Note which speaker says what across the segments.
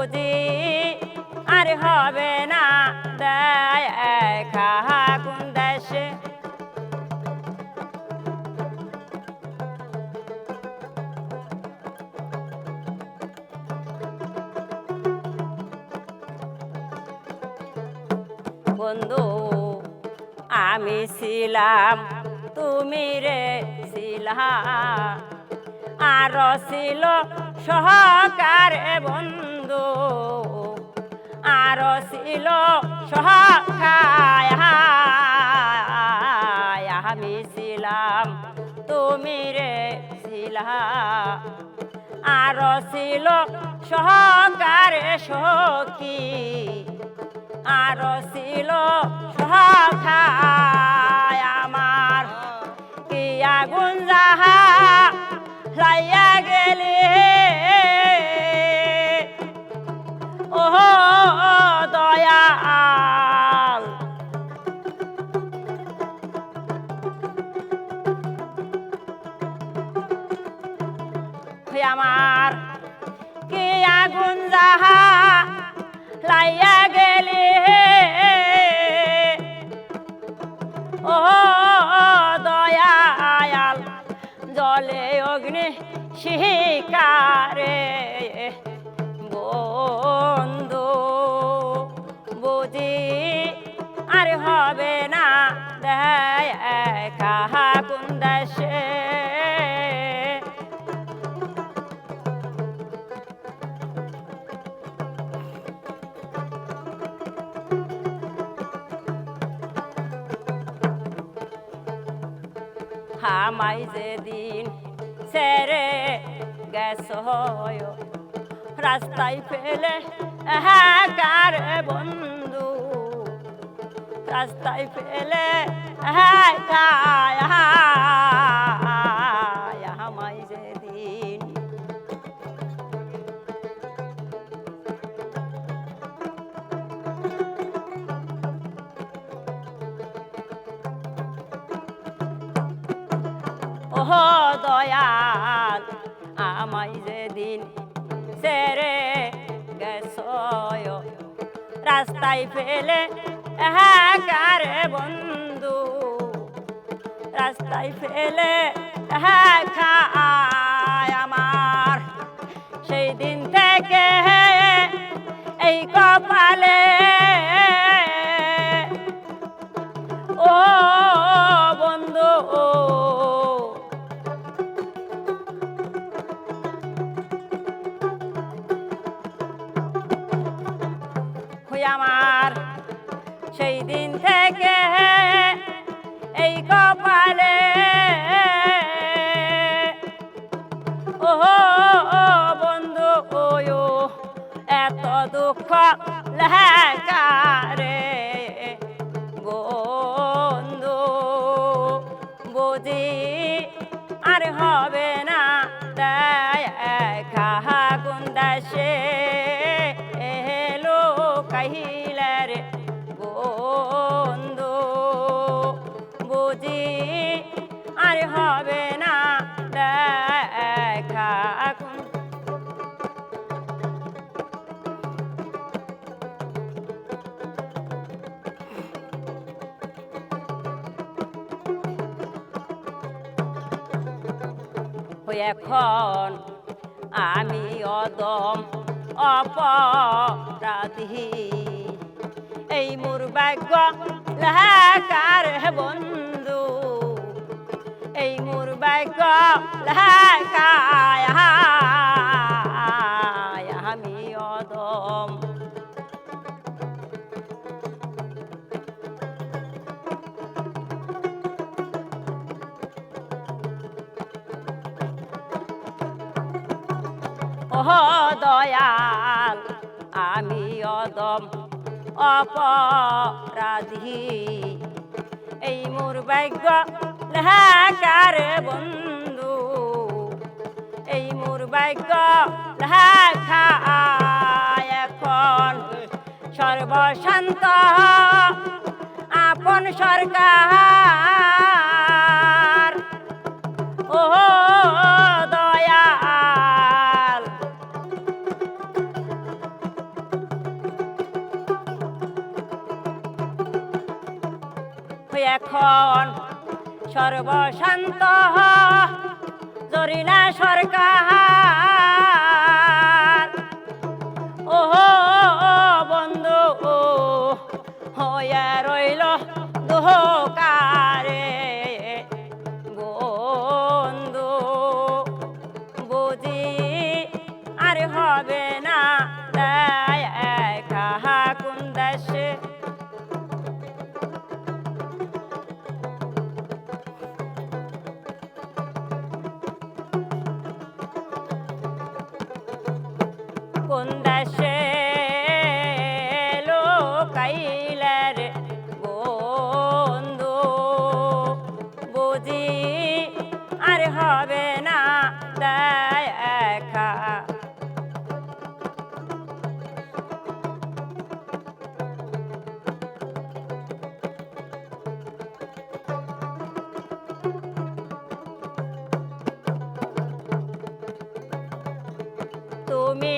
Speaker 1: বুঝি আর হবে না দেখা কোন দেশে। বন্ধু, আমি ছিলাম, তুমি রে ছিলা। আর ছিল সহকারে ছিল সহকায় আমি ছিলাম, তুমি রে ছিলা। আর ছিল সহকারে সখী, আর ছিল সখায় আমার। কি আগুন যাহা লাইয়া গেলে ও দয়াল জলে অগ্নি শিকারে। বন্ধু বুঝি আর হবে না হামাই যেদিন সেরে গেছ রাস্তায় ফেলে হ্যাঁ কার বন্ধু রাস্তায় ফেলে হ্যাঁ দয়াল, আমায় যেদিন সেরে গেছ, রাস্তায় ফেলে হ্যাঁ বন্ধু, রাস্তায় ফেলে হ্যাঁ আমার। সেই দিন থেকে এই কপালে আমার। সেই দিন থেকে এই কপালে ও এখন। আমি অদম অপরাধী। এই মোর ভাগ্য লেখার বন্ধু। এই মোর ভাগ্য লেখায় দয়াল, আমি অদম অপরাধী। এই মোর ভাগ্য লেখার বন্ধু। এই মোর ভাগ্য লেখা এখন সর্বশান্ত। আপন সরকার এখন সর্বশান্ত জরিনা সরকার। ও বন্ধু হয়ে রইল দোকারে বন্ধু বুঝি আর হবে কোন দেশে লোকাইলের বন্ধু। বুঝি আর হবে না দেখা তুমি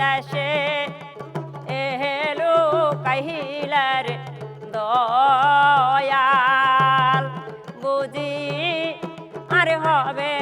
Speaker 1: দেশে এহেলো কহিলার দয়াল। বুঝি আর হবে